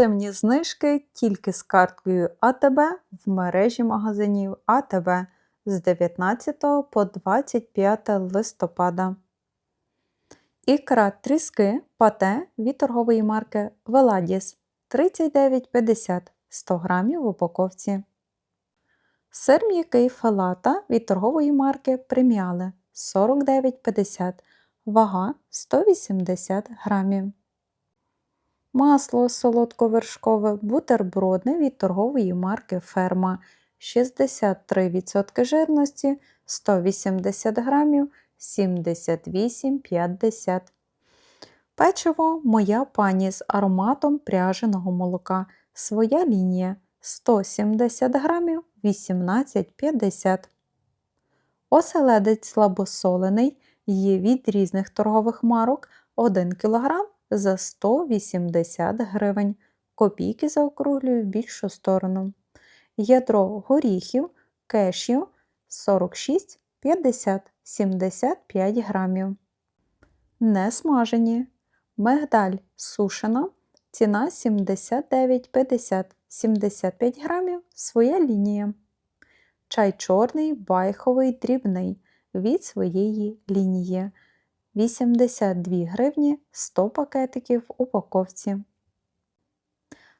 Зимні знижки тільки з карткою АТБ в мережі магазинів АТБ з 19 по 25 листопада. Ікра тріски пате від торгової марки Веладіс 39,50 100 грамів в упаковці. Сир м'який фалата від торгової марки Преміале 49,50 вага 180 грамів. Масло солодковершкове бутербродне від торгової марки Ферма 63% жирності 180 грамів 78,50. Печиво моя пані з ароматом пряженого молока. Своя лінія 170 грамів 18,50. Оселедець слабосолений є від різних торгових марок 1 кг за 180 гривень. Копійки заокруглюю в більшу сторону. Ядро горіхів кешю 46, 50, 75 грамів. Не смажені. Мигдаль сушена. Ціна 79,50, 75 грамів своя лінія. Чай чорний, байховий, дрібний від своєї лінії. 82 гривні 100 пакетиків в упаковці.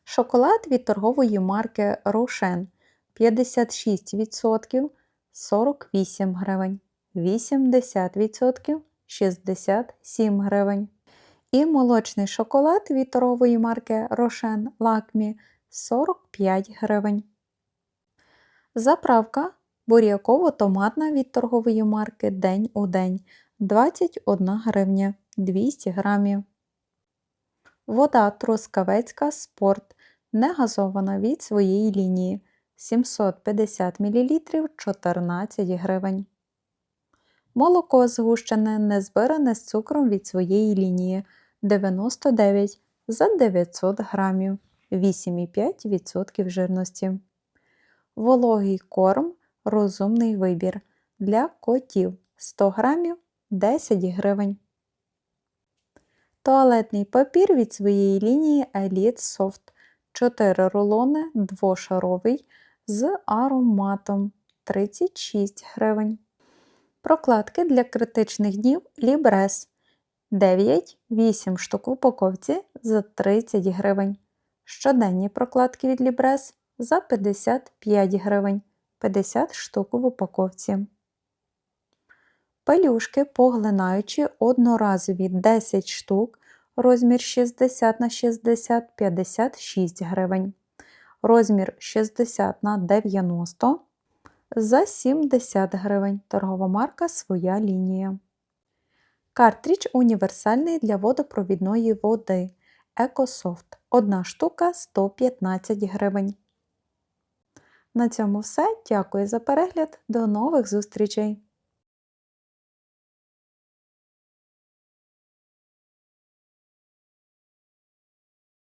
Шоколад від торгової марки Рошен 56% 48 гривень, 80% 67 гривень. І молочний шоколад від торгової марки Рошен Лакмі 45 гривень. Заправка буряково-томатна від торгової марки День у день 21 гривня 200 грамів. Вода Трускавецька Спорт не газована від своєї лінії 750 мл 14 гривень. Молоко згущене не збиране з цукром від своєї лінії 99 за 900 грамів 8,5% жирності. Вологий корм розумний вибір для котів 100 грамів 10 гривень. Туалетний папір від своєї лінії Elite Soft 4 рулони двошаровий з ароматом 36 гривень. Прокладки для критичних днів Libres 9-8 штук упаковці за 30 гривень. Щоденні прокладки від Libres за 55 гривень 50 штук в упаковці. Пелюшки поглинаючі одноразові 10 штук, розмір 60 на 60 56 гривень. Розмір 60 на 90 за 70 гривень. Торгова марка Своя лінія. Картридж універсальний для водопровідної води. Екософт. Одна штука 115 гривень. На цьому все. Дякую за перегляд. До нових зустрічей!